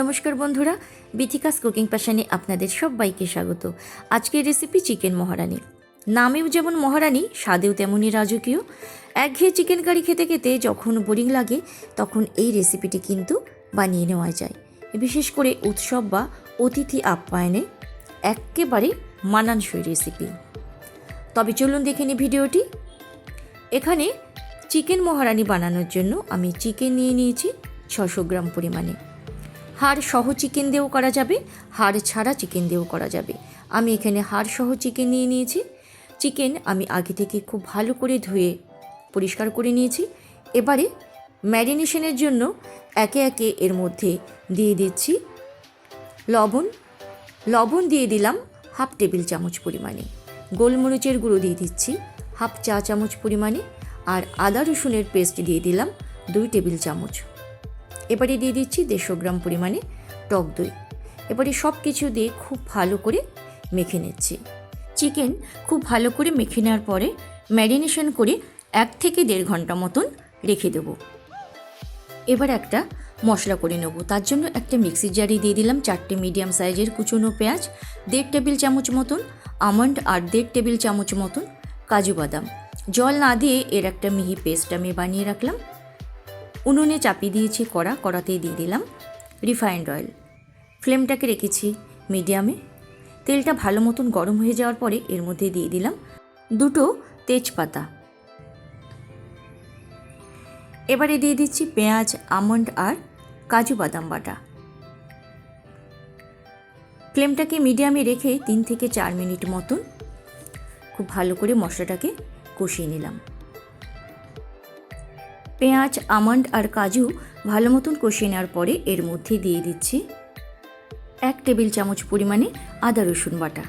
নমস্কার বন্ধুরা, বিথিকাস কুকিং প্যাশনে আপনাদের সবাইকে স্বাগত। আজকের রেসিপি চিকেন মহারানি। নামেও যেমন মহারানি, স্বাদেও তেমনই রাজকীয়। একঘেয়ে চিকেন কারি খেতে খেতে যখন বোরিং লাগে, তখন এই রেসিপিটি কিন্তু বানিয়ে নেওয়া যায়। বিশেষ করে উৎসব বা অতিথি আপ্যায়নে একেবারে মানানসই রেসিপি তবে চলুন দেখে নিই ভিডিওটি। এখানে চিকেন মহারানি বানানোর জন্য আমি চিকেন নিয়ে নিয়েছি ছশো গ্রাম পরিমাণে। হাড় সহ চিকেন দিয়েও করা যাবে, হাড় ছাড়া চিকেন দিয়েও করা যাবে। আমি এখানে হাড় সহ চিকেন নিয়ে নিয়েছি। চিকেন আমি আগে থেকে খুব ভালো করে ধুয়ে পরিষ্কার করে নিয়েছি। এবারে ম্যারিনেশনের জন্য একে একে এর মধ্যে দিয়ে দিচ্ছি লবণ। লবণ দিয়ে দিলাম হাফ টেবিল চামচ পরিমাণে। গোলমরিচের গুঁড়ো দিয়ে দিচ্ছি হাফ চা চামচ পরিমাণে। আর আদা রসুনের পেস্ট দিয়ে দিলাম দুই টেবিল চামচ। এবারে দিয়ে দিচ্ছি দেড়শো গ্রাম পরিমাণে টক দই। এবারে সব কিছু দিয়ে খুব ভালো করে মেখে নিচ্ছি। চিকেন খুব ভালো করে মেখে নেওয়ার পরে ম্যারিনেশন করে এক থেকে দেড় ঘণ্টা মতন রেখে দেবো। এবার একটা মশলা করে নেব। তার জন্য একটা মিক্সির জারে দিয়ে দিলাম চারটে মিডিয়াম সাইজের কুচনো পেঁয়াজ, দেড় টেবিল চামচ মতন আমন্ড আর দেড় টেবিল চামচ মতন কাজু বাদাম। জল না দিয়ে এর একটা মিহি পেস্ট আমি বানিয়ে রাখলাম। উনুনে চাপিয়ে দিয়েছি কড়া, কড়াতেই দিয়ে দিলাম রিফাইন্ড অয়েল ফ্লেমটাকে রেখেছি মিডিয়ামে তেলটা ভালো মতন গরম হয়ে যাওয়ার পরে এর মধ্যে দিয়ে দিলাম দুটো তেজপাতা। এবারে দিয়ে দিচ্ছি পেঁয়াজ, আমন্ড আর কাজু বাদাম বাটা। ফ্লেমটাকে মিডিয়ামে রেখে তিন থেকে চার মিনিট মতন খুব ভালো করে মশলাটাকে কষিয়ে নিলাম। পেঁয়াজ, আমন্ড আর কাজু ভালো মতন কষিয়ে নেওয়ার পরে এর মধ্যে দিয়ে দিচ্ছি এক টেবিল চামচ পরিমাণে আদা রসুন বাটা।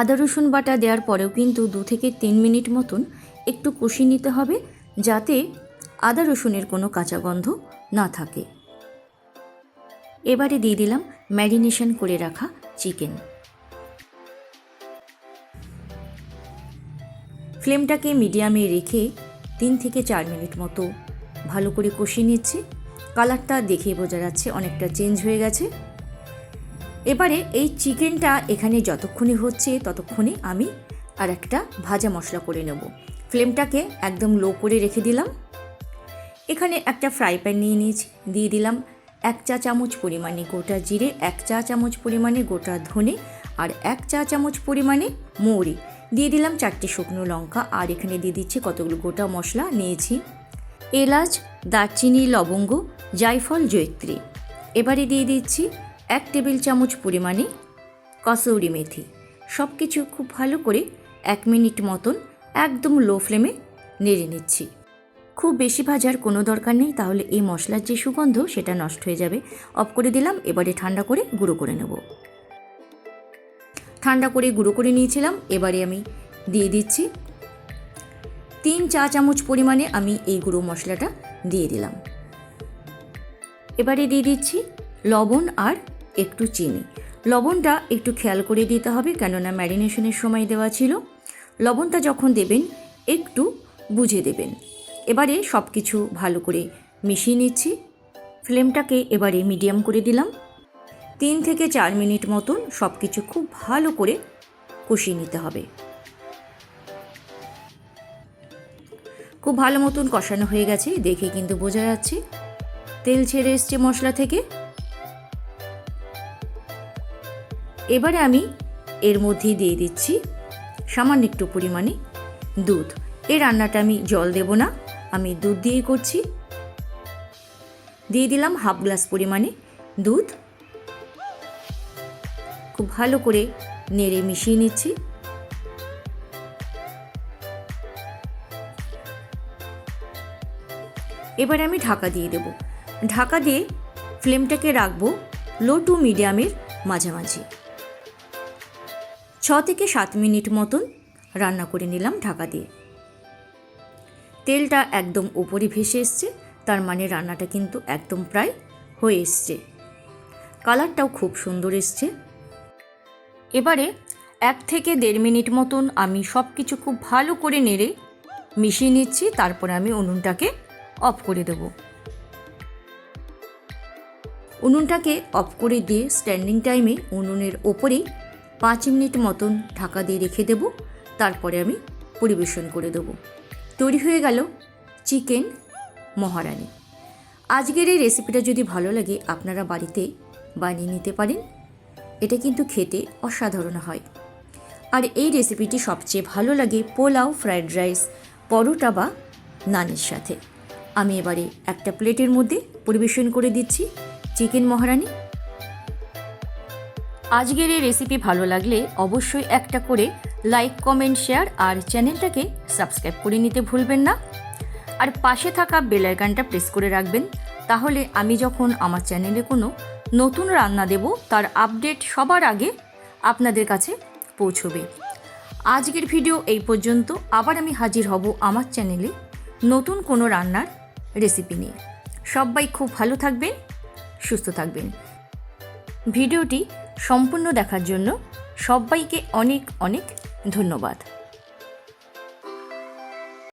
আদা রসুন বাটা দেওয়ার পরেও কিন্তু দু থেকে তিন মিনিট মতন একটু কষিয়ে নিতে হবে যাতে আদা রসুনের কোনো কাঁচা গন্ধ না থাকে। এবারে দিয়ে দিলাম ম্যারিনেশন করে রাখা চিকেন। ফ্লেমটাকে মিডিয়ামে রেখে তিন থেকে চার মিনিট মতো। ভালো করে কষিয়ে নিচ্ছি। কালারটা দেখে বোঝা যাচ্ছে অনেকটা চেঞ্জ হয়ে গেছে। এবারে এই চিকেনটা এখানে যতক্ষণে হচ্ছে ততক্ষণে আমি আর একটা ভাজা মশলা করে নেব। ফ্লেমটাকে একদম লো করে রেখে দিলাম। এখানে একটা ফ্রাই প্যান নিয়ে নিয়েছি, দিয়ে দিলাম এক চা চামচ পরিমাণে গোটা জিরে, এক চা চামচ পরিমাণে গোটা ধনে আর এক চা চামচ পরিমাণে মৌরি। দিয়ে দিলাম চারটে শুকনো লঙ্কা, আর এখানে দিয়ে দিচ্ছি কতগুলো গোটা মশলা, নিয়েছি এলাচ, দারচিনি, লবঙ্গ, জায়ফল, জয়ত্রী। এবারে দিয়ে দিচ্ছি এক টেবিল চামচ পরিমাণে কসৌরি মেথি। সব কিছু খুব ভালো করে এক মিনিট মতন একদম লো ফ্লেমে নেড়ে নিচ্ছি। খুব বেশি ভাজার কোনো দরকার নেই, তাহলে এই মশলার যে সুগন্ধ, সেটা নষ্ট হয়ে যাবে। অফ করে দিলাম, এবারে ঠান্ডা করে গুঁড়ো করে নেব। ঠান্ডা করে গুঁড়ো করে নিয়েছিলাম। এবারে আমি দিয়ে দিচ্ছি। তিন চা চামচ পরিমাণে আমি এই গুঁড়ো মশলাটা দিয়ে দিলাম। এবারে দিয়ে দিচ্ছি লবণ আর একটু চিনি। লবণটা একটু খেয়াল করে দিতে হবে কেননা ম্যারিনেশনের সময় দেওয়া ছিল। লবণটা যখন দেবেন, একটু বুঝে দেবেন। এবারে সব কিছু ভালো করে মিশিয়ে নিচ্ছি। ফ্লেমটাকে এবারে মিডিয়াম করে দিলাম। তিন থেকে চার মিনিট মতন সব কিছু খুব ভালো করে কষিয়ে নিতে হবে। খুব ভালো মতন কষানো হয়ে গেছে, দেখে কিন্তু বোঝা যাচ্ছে তেল ছেড়ে এসছে মশলা থেকে। এবারে আমি এর মধ্যেই দিয়ে দিচ্ছি সামান্য একটু পরিমাণে দুধ। এই রান্নাটা আমি জল দেব না, আমি দুধ দিয়েই করছি। দিয়ে দিলাম হাফ গ্লাস পরিমাণে দুধ। খুব ভালো করে নেড়ে মিশিয়ে নিচ্ছি। এবার আমি ঢাকা দিয়ে দেব। ঢাকা দিয়ে ফ্লেমটাকে রাখব লো টু মিডিয়ামের মাঝামাঝি। ছ থেকে সাত মিনিট মতন রান্না করে নিলাম ঢাকা দিয়ে। তেলটা একদম উপরে ভেসে এসছে, তার মানে রান্নাটা কিন্তু একদম প্রায় হয়ে এসছে। কালারটাও খুব সুন্দর এসছে। এবারে এক থেকে দেড় মিনিট মতন আমি সব কিছু খুব ভালো করে নেড়ে মিশিয়ে নিচ্ছি, তারপরে আমি উনুনটাকে অফ করে দেব। উনুনটাকে অফ করে দিয়ে স্ট্যান্ডিং টাইমে উনুনের ওপরেই পাঁচ মিনিট মতন ঢাকা দিয়ে রেখে দেব, তারপরে আমি পরিবেশন করে দেবো। তৈরি হয়ে গেল চিকেন মহারানি। আজকের এই রেসিপিটা যদি ভালো লাগে, আপনারা বাড়িতে বানিয়ে নিতে পারেন। এটা কিন্তু খেতে অসাধারণ হয়। আর এই রেসিপিটি সবচেয়ে ভালো লাগে পোলাও ফ্রায়েড রাইস পরোটা বা নানের সাথে। আমি এবারে একটা প্লেটের মধ্যে পরিবেশন করে দিচ্ছি চিকেন মহারানি। আজকের এই রেসিপি ভালো লাগলে অবশ্যই একটা করে লাইক কমেন্ট শেয়ার আর চ্যানেলটাকে সাবস্ক্রাইব করে নিতে ভুলবেন না। আর পাশে থাকা বেল আইকনটা প্রেস করে রাখবেন। তাহলে আমি যখন আমার চ্যানেলে কোনো নতুন রান্না দেব, তার আপডেট সবার আগে আপনাদের কাছে পৌঁছবে। আজকের ভিডিও এই পর্যন্ত। আবার আমি হাজির হব আমার চ্যানেলে নতুন কোনো রান্নার রেসিপি নিয়ে। সবাই খুব ভালো থাকবেন, সুস্থ থাকবেন। ভিডিওটি সম্পূর্ণ দেখার জন্য সবাইকে অনেক অনেক ধন্যবাদ।